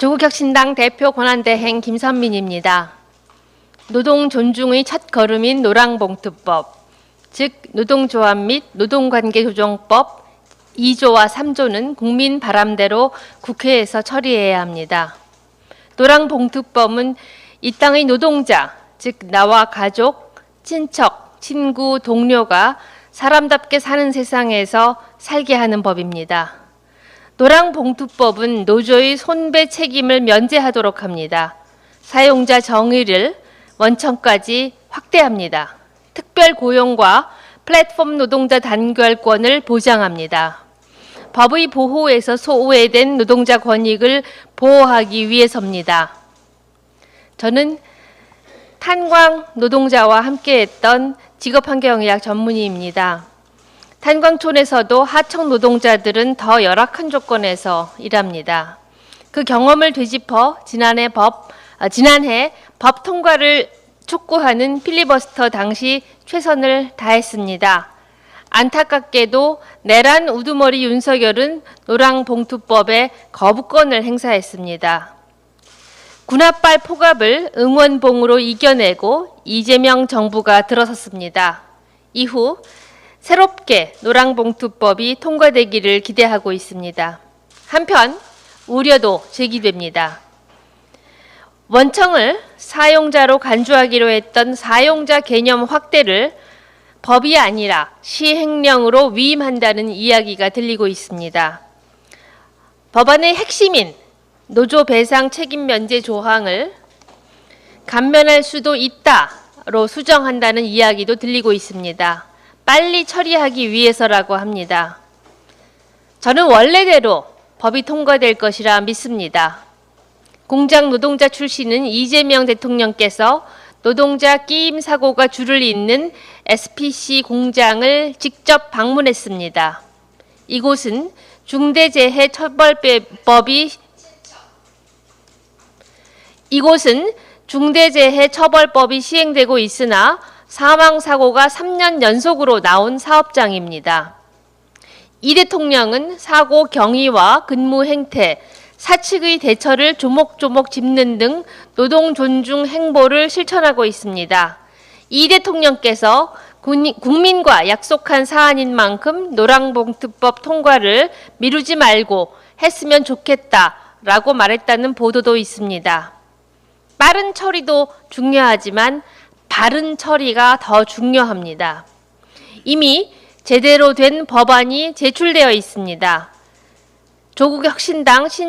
조국혁신당 대표 권한대행 김선민입니다. 노동 존중의 첫 걸음인 노랑봉투법, 즉 노동조합 및 노동관계조정법 2조와 3조는 국민 바람대로 국회에서 처리해야 합니다. 노랑봉투법은 이 땅의 노동자, 즉 나와 가족, 친척, 친구, 동료가 사람답게 사는 세상에서 살게 하는 법입니다. 노랑봉투법은 노조의 손배 책임을 면제하도록 합니다. 사용자 정의를 원천까지 확대합니다. 특별 고용과 플랫폼 노동자 단결권을 보장합니다. 법의 보호에서 소외된 노동자 권익을 보호하기 위해서입니다. 저는 탄광 노동자와 함께했던 직업환경의학 전문의입니다. 탄광촌에서도 하청 노동자들은 더 열악한 조건에서 일합니다. 그 경험을 되짚어 지난해 법 아, 지난해 법 통과를 촉구하는 필리버스터 당시 최선을 다했습니다. 안타깝게도 내란 우두머리 윤석열은 노랑봉투법에 거부권을 행사했습니다. 군합발 포갑을 응원봉으로 이겨내고 이재명 정부가 들어섰습니다. 이후 새롭게 노랑봉투법이 통과되기를 기대하고 있습니다. 한편 우려도 제기됩니다. 원청을 사용자로 간주하기로 했던 사용자 개념 확대를 법이 아니라 시행령으로 위임한다는 이야기가 들리고 있습니다. 법안의 핵심인 노조 배상 책임 면제 조항을 감면할 수도 있다로 수정한다는 이야기도 들리고 있습니다. 빨리 처리하기 위해서라고 합니다. 저는 원래대로 법이 통과될 것이라 믿습니다. 공장 노동자 출신은 이재명 대통령께서 노동자 끼임 사고가 줄을 잇는 SPC 공장을 직접 방문했습니다. 이곳은 중대재해처벌법이 이곳은 중대재해처벌법이 시행되고 있으나 사망 사고가 3년 연속으로 나온 사업장입니다. 이 대통령은 사고 경위와 근무 행태, 사측의 대처를 조목조목 짚는 등 노동 존중 행보를 실천하고 있습니다. 이 대통령께서 국민과 약속한 사안인 만큼 노랑봉투법 통과를 미루지 말고 했으면 좋겠다라고 말했다는 보도도 있습니다. 빠른 처리도 중요하지만 바른 처리가 더 중요합니다. 이미 제대로 된 법안이 제출되어 있습니다. 조국 혁신당 신장